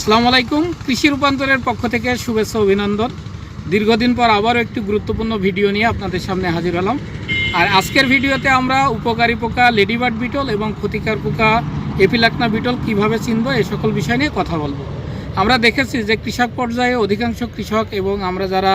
আসসালামু আলাইকুম। কৃষি রূপান্তরের পক্ষ থেকে শুভেচ্ছা অভিনন্দন। দীর্ঘদিন পর আবারও একটি গুরুত্বপূর্ণ ভিডিও নিয়ে আপনাদের সামনে হাজির হলাম। আর আজকের ভিডিওতে আমরা উপকারী পোকা, লেডিবার্ড বিটল এবং ক্ষতিকার পোকা, এপিলাকনা বিটল কীভাবে চিনব, এ সকল বিষয় নিয়ে কথা বলব। আমরা দেখেছি যে কৃষক পর্যায়ে অধিকাংশ কৃষক এবং আমরা যারা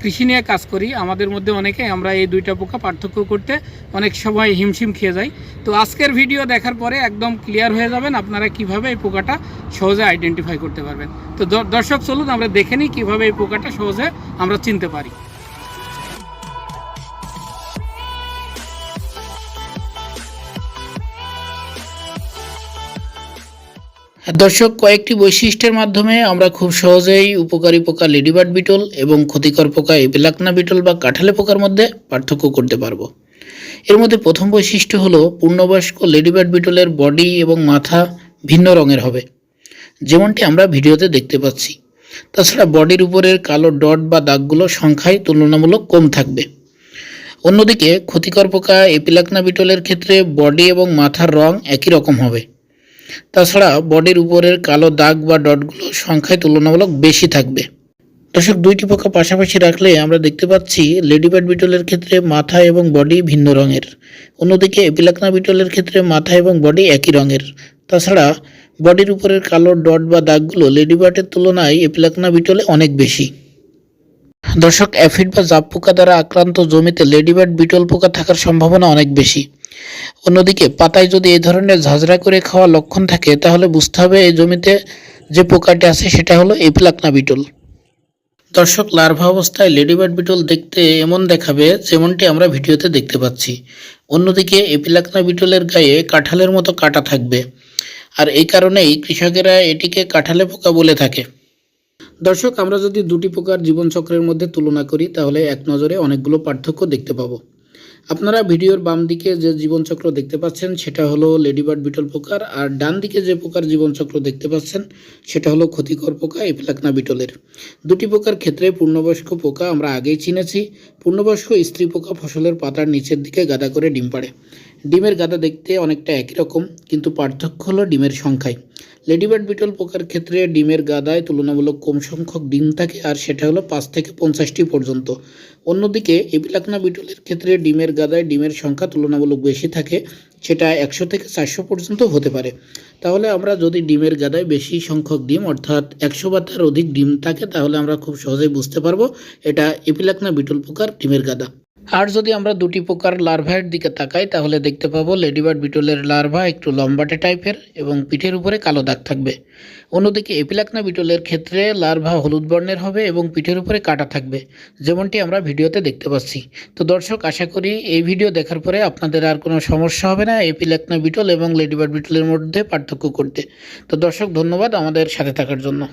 কৃষি নিয়ে কাজ করি। আমাদের মধ্যে অনেকে আমরা এই দুইটা পোকা পার্থক্য করতে অনেক সময় হিমশিম খেয়ে যাই। তো আজকের ভিডিও দেখার পরে একদম ক্লিয়ার হয়ে যাবেন আপনারা কীভাবে এই পোকাটা সহজে আইডেন্টিফাই করতে পারবেন। তো দর্শক, চলুন আমরা দেখে নিই কীভাবে এই পোকাটা সহজে আমরা চিনতে পারি। দর্শক, কয়েকটি বৈশিষ্ট্যের মাধ্যমে আমরা খুব সহজেই উপকারী পোকা লেডিবার্ড বিটল এবং ক্ষতিকর পোকা এপিলাকনা বিটল বা কাঁঠালে পোকার মধ্যে পার্থক্য করতে পারব। এর মধ্যে প্রথম বৈশিষ্ট্য হলো, পূর্ণবয়স্ক লেডিবার্ড বিটলের বডি এবং মাথা ভিন্ন রঙের হবে। যেমনটি আমরা ভিডিওতে দেখতে পাচ্ছি। তাছাড়া বডির উপরের কালো ডট বা দাগগুলো সংখ্যায় তুলনামূলক কম থাকবে। অন্যদিকে ক্ষতিকর পোকা এপিলাকনা বিটলের ক্ষেত্রে বডি এবং মাথার রং একই রকম হবে। তাছাড়া বডির উপরের কালো দাগ বা ডটগুলো সংখ্যায় তুলনামূলক বেশি থাকবে। দর্শক, দুইটি পোকা পাশাপাশি রাখলে আমরা দেখতে পাচ্ছি লেডিবার্ড বিটলের ক্ষেত্রে মাথা এবং বডি ভিন্ন রঙের। অন্যদিকে এপিলাকনা বিটলের ক্ষেত্রে মাথা এবং বডি একই রঙের। তাছাড়া বডির উপরের কালো ডট বা দাগগুলো লেডিবার্ডের তুলনায় এপিলাকনা বিটলে অনেক বেশি। দর্শক, অ্যাফিড বা জাপ পোকা দ্বারা আক্রান্ত জমিতে লেডিবার্ড বিটল পোকা থাকার সম্ভাবনা অনেক বেশি। অন্যদিকে পাতায় যদি এই ধরনের ঝাঁঝরা করে খাওয়া লক্ষণ থাকে, তাহলে বুঝতে হবে এই জমিতে যে পোকাটি আছে সেটা হলো এপিলাকনা বিটল। দর্শক, লার্ভা অবস্থায় লেডিবার্ড বিটল দেখতে এমন দেখাবে যেমনটি আমরা ভিডিওতে দেখতে পাচ্ছি। অন্যদিকে এপিলাকনা বিটলের গায়ে কাঁঠালের মতো কাটা থাকবে। আর এই কারণেই কৃষকেরা এটিকে কাঁঠালে পোকা বলে থাকে। দর্শক, আমরা যদি দুটি পোকার জীবনচক্রের মধ্যে তুলনা করি, তাহলে এক নজরে অনেকগুলো পার্থক্য দেখতে পাবো। আপনারা ভিডিওর বাম দিকে যে জীবনচক্র দেখতে পাচ্ছেন, সেটা হলো লেডিবার্ড বিটল পোকার, আর ডান দিকে যে পোকার জীবনচক্র দেখতে পাচ্ছেন, সেটা হলো ক্ষতিকর পোকা এপিলাকনা বিটলের। দুটি পোকার ক্ষেত্রে পূর্ণবয়স্ক পোকা আমরা আগেই চিনেছি। পূর্ণবয়স্ক স্ত্রী পোকা ফসলের পাতার নিচের দিকে গাদা করে ডিম পাড়ে। ডিমের গাদা দেখতে অনেকটা একই রকম, কিন্তু পার্থক্য হলো ডিমের সংখ্যায়। লেডিবার্ড বিটল পোকার ক্ষেত্রে ডিমের গাদায় তুলনামূলক কম সংখ্যক ডিম থাকে, আর সেটা হলো পাঁচ থেকে পঞ্চাশটি পর্যন্ত। অন্যদিকে এপিলাকনা বিটলের ক্ষেত্রে ডিমের গাদায় ডিমের সংখ্যা তুলনামূলক বেশি থাকে, সেটা একশো থেকে চারশো পর্যন্ত হতে পারে। তাহলে আমরা যদি ডিমের গাদায় বেশি সংখ্যক ডিম, অর্থাৎ একশো বা তার অধিক ডিম থাকে, তাহলে আমরা খুব সহজেই বুঝতে পারব এটা এপিলাকনা বিটল পোকার ডিমের গাদা। আর যদি আমরা দুটি প্রকার লার্ভার দিকে তাকাই, তাহলে দেখতে পাবো লেডিবার্ড বিটলের লার্ভা একটু লম্বাটে টাইপের এবং পিঠের উপরে কালো দাগ থাকবে। অন্যদিকে এপিলাকনা বিটলের ক্ষেত্রে লার্ভা হলুদ বর্ণের হবে এবং পিঠের উপরে কাটা থাকবে, যেমনটি আমরা ভিডিওতে দেখতে পাচ্ছি। তো দর্শক, আশা করি এই ভিডিও দেখার পরে আপনাদের আর কোনো সমস্যা হবে না এপিলাকনা বিটল এবং লেডিবার্ড বিটলের মধ্যে পার্থক্য করতে। তো দর্শক, ধন্যবাদ আমাদের সাথে থাকার জন্য।